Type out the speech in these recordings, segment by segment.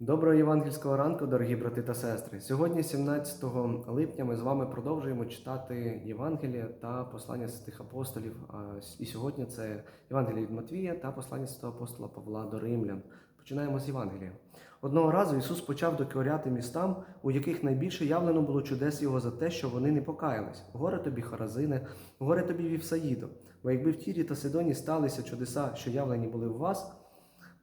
Доброго євангельського ранку, дорогі брати та сестри. Сьогодні, 17 липня, ми з вами продовжуємо читати Євангелія та послання святих апостолів. І сьогодні це Євангелія від Матвія та послання святого апостола Павла до Римлян. Починаємо з Євангелія. Одного разу Ісус почав докоряти містам, у яких найбільше явлено було чудес Його за те, що вони не покаялись. Горе тобі, Харазине, горе тобі Вівсаїдо. Бо якби в Тірі та Сидоні сталися чудеса, що явлені були в вас,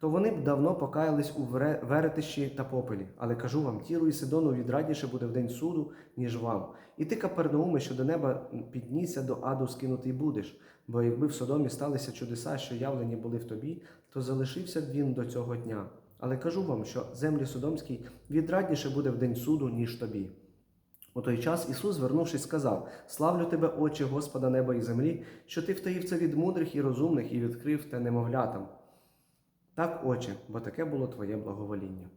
то вони б давно покаялись у веретищі та попелі. Але кажу вам, Тіру і Сидону відрадніше буде в день суду, ніж вам. І ти, Капернауме, що до неба піднісся, до аду скинутий будеш. Бо якби в Содомі сталися чудеса, що явлені були в тобі, то залишився б він до цього дня. Але кажу вам, що землі Содомській відрадніше буде в день суду, ніж тобі. У той час Ісус, звернувшись, сказав: Славлю тебе, Отче Господа неба і землі, що ти втаїв це від мудрих і розумних і відкрив те немовлятам. Так, Отче, бо таке було Твоє благовоління.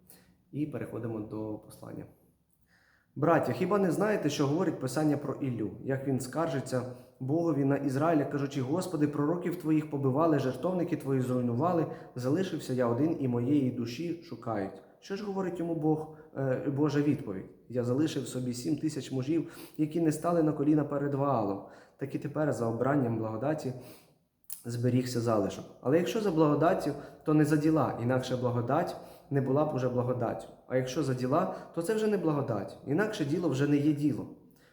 І переходимо до послання. Браття, хіба не знаєте, що говорить Писання про Іллю, як він скаржиться Богові на Ізраїля, кажучи: Господи, пророків твоїх побивали, жертовники твої зруйнували, залишився я один і моєї душі шукають. Що ж говорить йому Бог, е, Божа відповідь? Я залишив собі сім тисяч мужів, які не стали на коліна перед Ваалом, так і тепер за обранням благодаті зберігся залишок. Але якщо за благодаттю, то не за діла, інакше благодать не була б уже благодаттю. А якщо за діла, то це вже не благодать, інакше діло вже не є діло.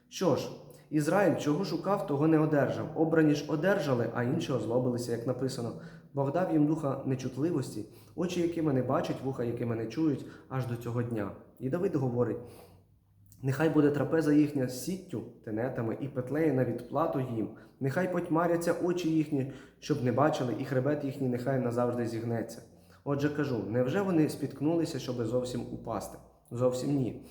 Що ж, Ізраїль чого шукав, того не одержав. Обрані ж одержали, а інші озлобилися, як написано. Бог дав їм духа нечутливості, очі, якими не бачать, вуха, якими не чують, аж до цього дня. І Давид говорить: Нехай буде трапеза їхня з сіттю, тенетами і петлеє на відплату їм. Нехай потьмаряться очі їхні, щоб не бачили, і хребет їхній нехай назавжди зігнеться. Отже, кажу: невже вони спіткнулися, щоб зовсім упасти? Зовсім ні.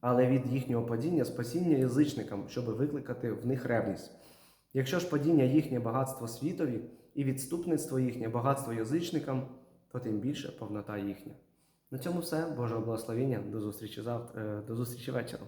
Але від їхнього падіння спасіння язичникам, щоб викликати в них ревність. Якщо ж падіння їхнє багатство світові і відступництво їхнє багатство язичникам, то тим більше повнота їхня. На цьому все. Божого благословення. До зустрічі завтра. До зустрічі вечором.